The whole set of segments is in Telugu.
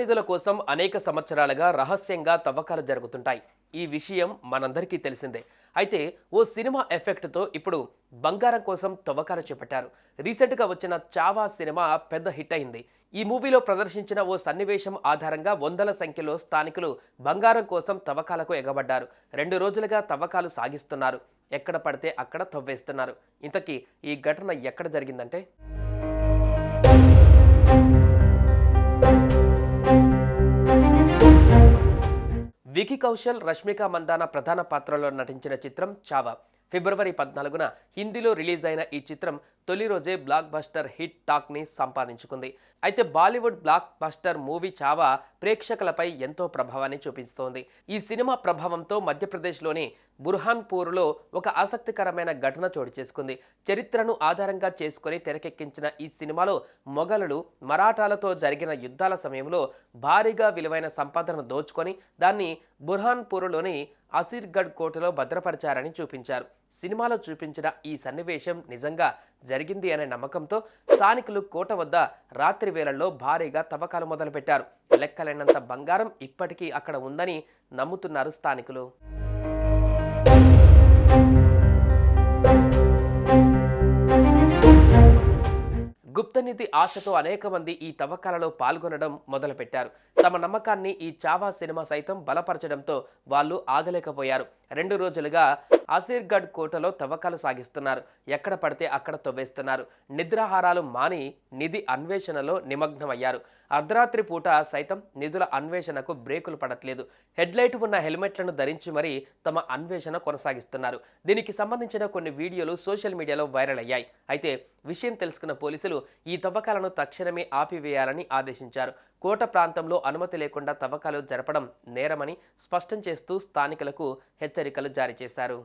నిధుల కోసం అనేక సంవత్సరాలుగా రహస్యంగా తవ్వకాలు జరుగుతుంటాయి. ఈ విషయం మనందరికీ తెలిసిందే. అయితే ఓ సినిమా ఎఫెక్ట్తో ఇప్పుడు బంగారం కోసం తవ్వకాలు చేపట్టారు. రీసెంట్గా వచ్చిన చావా సినిమా పెద్ద హిట్ అయింది. ఈ మూవీలో ప్రదర్శించిన ఓ సన్నివేశం ఆధారంగా వందల సంఖ్యలో స్థానికులు బంగారం కోసం తవ్వకాలకు ఎగబడ్డారు. రెండు రోజులుగా తవ్వకాలు సాగిస్తున్నారు. ఎక్కడ పడితే అక్కడ తవ్వేస్తున్నారు. ఇంతకీ ఈ ఘటన ఎక్కడ జరిగిందంటే? వికీ కౌశల్ రష్మిక మందాన ప్రధాన పాత్రలో నటించిన చిత్రం చావా. ఫిబ్రవరి పద్నాలుగున హిందీలో రిలీజ్ అయిన ఈ చిత్రం తొలి రోజే బ్లాక్ బస్టర్ హిట్ టాక్ని సంపాదించుకుంది. అయితే Bollywood block buster movie Chhaava ప్రేక్షకులపై ఎంతో ప్రభావాన్ని చూపిస్తోంది. ఈ సినిమా ప్రభావంతో మధ్యప్రదేశ్లోని బుర్హాన్పూర్లో ఒక ఆసక్తికరమైన ఘటన చోటు చేసుకుంది. చరిత్రను ఆధారంగా చేసుకుని తెరకెక్కించిన ఈ సినిమాలో మొఘలులు మరాఠాలతో జరిగిన యుద్ధాల సమయంలో భారీగా విలువైన సంపదను దోచుకొని దాన్ని బుర్హాన్పూర్లోని అసిర్గఢ్ కోటలో భద్రపరిచారని చూపించారు. సినిమాలో చూపించిన ఈ సన్నివేశం నిజంగా జరిగింది అనే నమ్మకంతో స్థానికులు కోట వద్ద రాత్రి వేళల్లో భారీగా తవ్వకాలు మొదలుపెట్టారు. లెక్కలేనంత బంగారం ఇప్పటికీ అక్కడ ఉందని నమ్ముతున్నారు స్థానికులు. నిధి ఆశతో అనేక మంది ఈ తవ్వకాలలో పాల్గొనడం మొదలుపెట్టారు. తమ నమ్మకాన్ని ఈ చావా సినిమా సైతం బలపరచడంతో వాళ్ళు ఆగలేకపోయారు. రెండు రోజులుగా అసీర్గఢ్ కోటలో తవ్వకాలు సాగిస్తున్నారు. ఎక్కడ పడితే అక్కడ తవ్వేస్తున్నారు. నిద్రాహారాలు మాని నిధి అన్వేషణలో నిమగ్నమయ్యారు. అర్ధరాత్రి పూట సైతం నిధుల అన్వేషణకు బ్రేకులు పడట్లేదు. హెడ్లైట్ ఉన్న హెల్మెట్లను ధరించి మరీ తమ అన్వేషణ కొనసాగిస్తున్నారు. దీనికి సంబంధించిన కొన్ని వీడియోలు సోషల్ మీడియాలో వైరల్ అయ్యాయి. అయితే విషయం తెలుసుకున్న పోలీసులు ఈ తవ్వకాలను తక్షణమే ఆపివేయాలని ఆదేశించారు. కోట ప్రాంతంలో అనుమతి లేకుండా తవ్వకాలు జరపడం నేరమని స్పష్టం చేస్తూ స్థానికులకు హెచ్చరికలు జారీ చేశారు.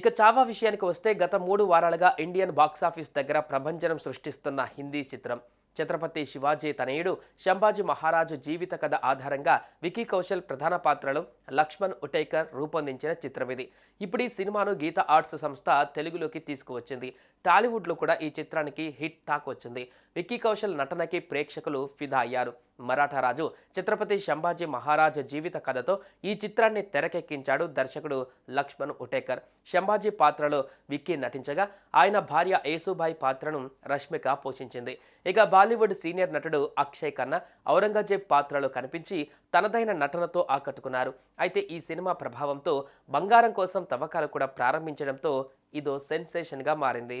ఇక చావా విషయానికి వస్తే గత మూడు వారాలుగా ఇండియన్ బాక్సాఫీస్ దగ్గర ప్రభంజనం సృష్టిస్తున్న హిందీ చిత్రం. ఛత్రపతి శివాజీ తనయుడు శంభాజీ మహారాజు జీవిత కథ ఆధారంగా వికీ కౌశల్ ప్రధాన పాత్రలో లక్ష్మణ్ ఉటేకర్ రూపొందించిన చిత్రం ఇది. ఇప్పుడు ఈ సినిమాను గీత ఆర్ట్స్ సంస్థ తెలుగులోకి తీసుకువచ్చింది. టాలీవుడ్లో కూడా ఈ చిత్రానికి హిట్ టాక్ వచ్చింది. విక్కీ కౌశల్ నటనకి ప్రేక్షకులు ఫిదా అయ్యారు. మరాఠా రాజు ఛత్రపతి శంభాజీ మహారాజ్ జీవిత కథతో ఈ చిత్రాన్ని తెరకెక్కించాడు దర్శకుడు లక్ష్మణ్ ఉటేకర్. శంభాజీ పాత్రలో విక్కీ నటించగా ఆయన భార్య యేసుబాయి పాత్రను రష్మిక పోషించింది. ఇక బాలీవుడ్ సీనియర్ నటుడు అక్షయ్ ఖన్నా ఔరంగజేబ్ పాత్రలో కనిపించి తనదైన నటనతో ఆకట్టుకున్నారు. అయితే ఈ సినిమా ప్రభావంతో బంగారం కోసం తవ్వకాలు కూడా ప్రారంభించడంతో ఇదో సెన్సేషన్గా మారింది.